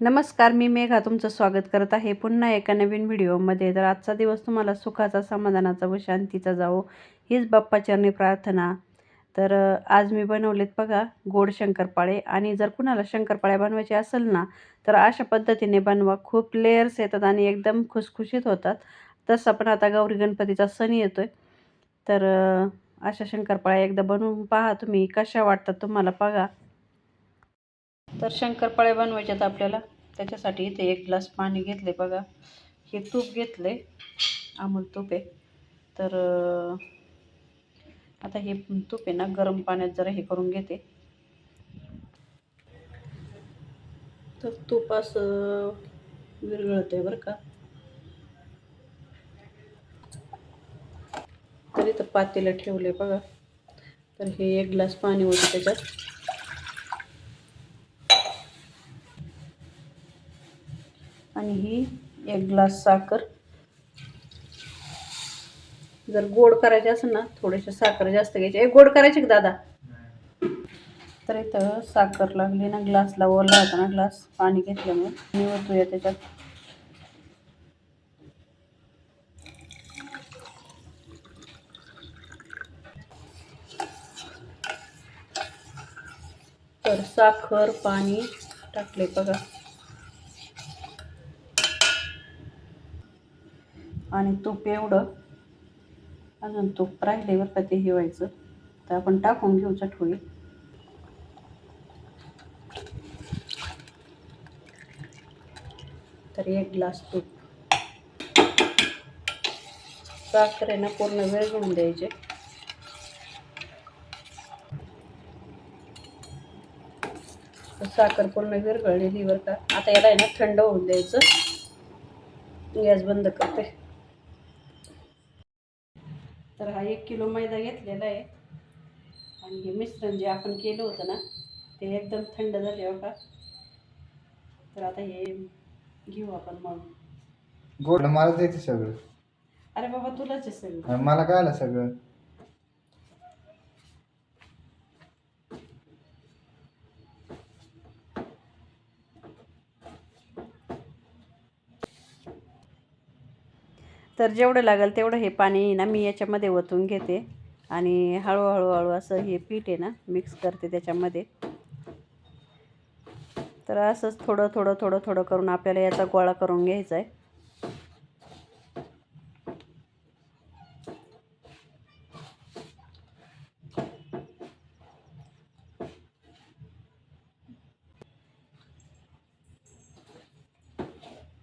नमस्कार मी मेघा तुमचं स्वागत करत आहे पुन्हा एका नवीन व्हिडिओमध्ये. तर आजचा दिवस तुम्हाला सुखाचा समाधानाचा व शांतीचा जावो हीच बाप्पाचरणी प्रार्थना. तर आज मी बनवलेत बघा गोड शंकरपाळे. आणि जर कुणाला शंकरपाळ्या बनवायचे असेल ना तर अशा पद्धतीने बनवा. खूप लेयर्स येतात आणि एकदम खुसखुशीत होतात. तसं पण आता गौरी गणपतीचा सण येतो आहे तर अशा शंकरपाळ्या एकदा बनवून पहा तुम्ही कशा वाटतात तुम्हाला बघा. तर शंकरपाळे बनवायच्यात आपल्याला. त्याच्यासाठी इथे एक ग्लास पाणी घेतले बघा. हे तूप घेतले अमूल तूप आहे. तर आता हे तूप आहे ना गरम पाण्यात जरा हे करून घेते. तर तूप असं विरघळत आहे बरं का. तर इथं पातेलं ठेवले बघा. तर हे एक ग्लास पाणी होतं त्याच्यात. आणि ही एक ग्लास साखर. जर गोड करायचे असेल ना थोडेसे साखर जास्त घ्यायचे. एक गोड करायचे का दादा? तर इथं साखर लागली ना ग्लासला ओला होता ना ग्लास पाणी घेतल्यामुळे. मी त्याच्यात. तर साखर पाणी टाकले बघा. आणि तूप एवढं. अजून तूप राहिल्यावर का ते हिवायचं. तर आपण टाकून घेऊ चटोळी तर एक ग्लास तूप. साखर आहे ना पूर्ण वेळ घेऊन द्यायचे. साखर पूर्ण विरघळलेली बरं का. आता याला आहे ना थंड होऊन द्यायचं. गॅस बंद करते तर हा एक किलो मैदा घेतलेला आहे. आणि हे मिश्रण जे आपण केलं होतं ना ते एकदम थंड झाले हो का तर आता हे घेऊ आपण मग. गोड मला द्यायचं सगळं. अरे बाबा तुलाच असेल आणि मला काय आलं सगळं. तर जेवढं लागेल तेवढं हे पाणी ना मी याच्यामध्ये ओतून घेते. आणि हळूहळू हळू असं हे पीठ आहे ना मिक्स करते त्याच्यामध्ये. तर असंच थोडं थोडं थोडं थोडं करून आपल्याला याचा गोळा करून घ्यायचा आहे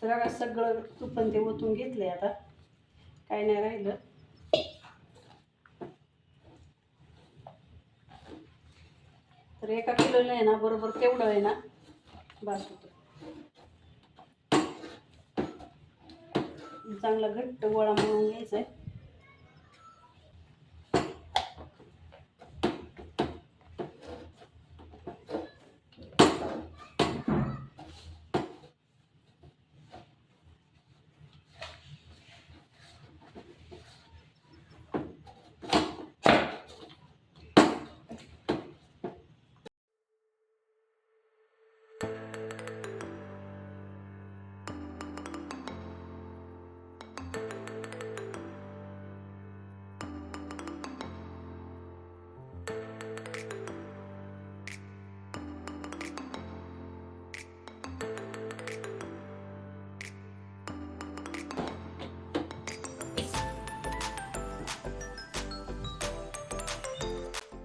तर सगळं सगळं पण ते ओतून घेतले आता. काय नाही राहिलं. तर एका किलोला आहे ना बरोबर तेवढं आहे ना? बास होतं. चांगला घट्ट गोळा म्हणून घ्यायचा आहे.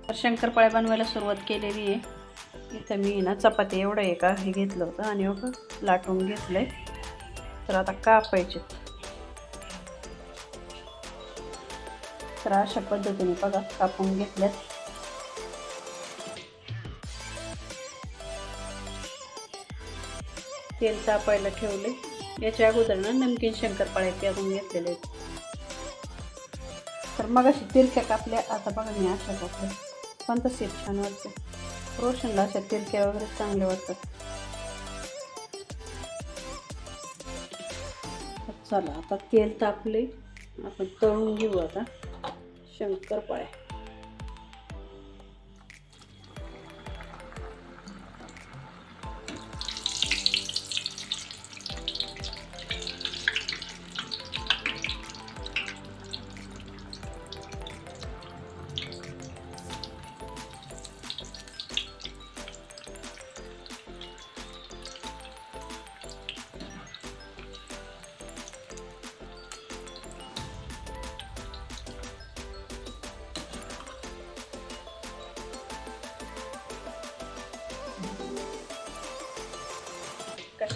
तर शंकरपाळ्या बनवायला सुरुवात केलेली आहे. इथं मी ना चपाती एवढं एका हे घेतलं होतं आणि एवढं लाटून घेतलंय. तर आता कापायचे. तर अशा पद्धतीने बघा कापून घेतल्यात. तेल तापायला ठेवले याच्या अगोदर ना नमकीन शंकरपाळ्या त्यातून घेतलेले आहेत. तर मग अशी तिरक्या कापल्या आता बघा मी अशा कापल्या. पण तसे छान वाटतं रोशनला अशा तिरक्या वगैरे चांगले वाटतात. चला आता तेल तापले. आपण तळून घेऊ आता. शंकरपाळ्या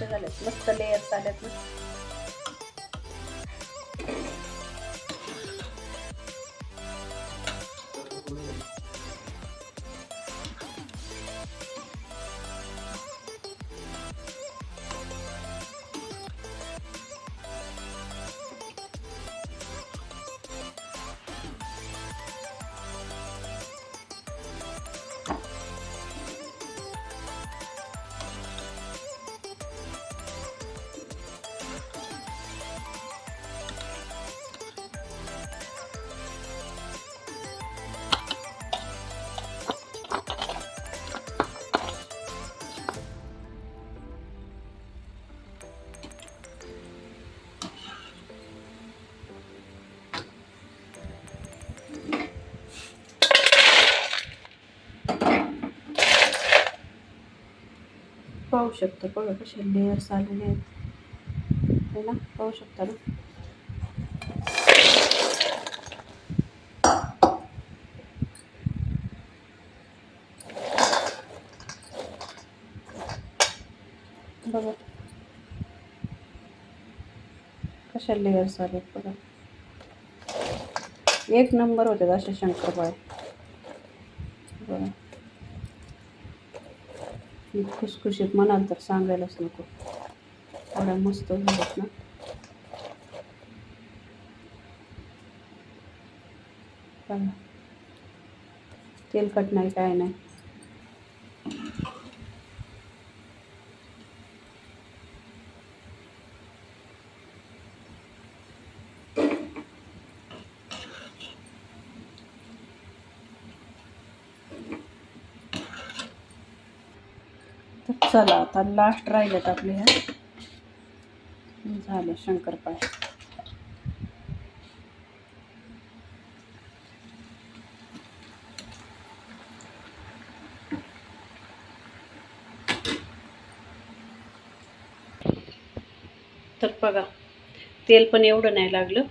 झाल्यात मस्त लेयर्स आल्यात ना? पाहू शकतो. बघा कसे लेयर्स आलेले आहेत. है ना पाहू शकता ना? बघा. कशा लेयर्स आलेत बघा. एक नंबर होते असे शंकरपाळे बघा मी खुसखुशीत म्हणाल तर सांगायलाच नको. एवढ्या मस्त झाल्यात ना. बघा तेलकट नाही काय नाही. तर चला आता लास्ट राहिलेत आपले ह्या झाले शंकरपाळे. तर बघा तेल पण एवढं नाही लागलं.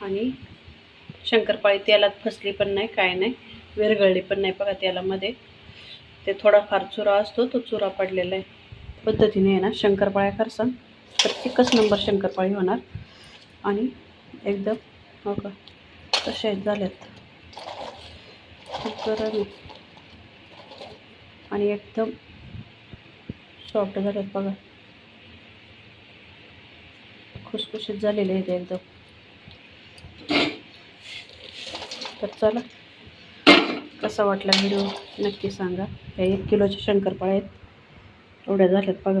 आणि शंकरपाळी तेलात फसली पण नाही काय नाही. विरघळली पण नाही बघा तेलामध्ये. ते थोडाफार चुरा असतो तो चुरा पडलेला आहे. पद्धतीने आहे ना शंकरपाळ्या करसान. तर नंबर शंकरपाळी होणार. आणि एकदम हो का कशा आहेत झाल्यात. आणि एकदम सॉफ्ट झाल्यात बघा. खुसखुशीत झालेले आहेत एकदम. तर चला. कसा वाटला व्हिडिओ? नक्की सांगा. या एक किलोचे शंकरपाळे आहेत. एवढ्या झाल्यात बघा.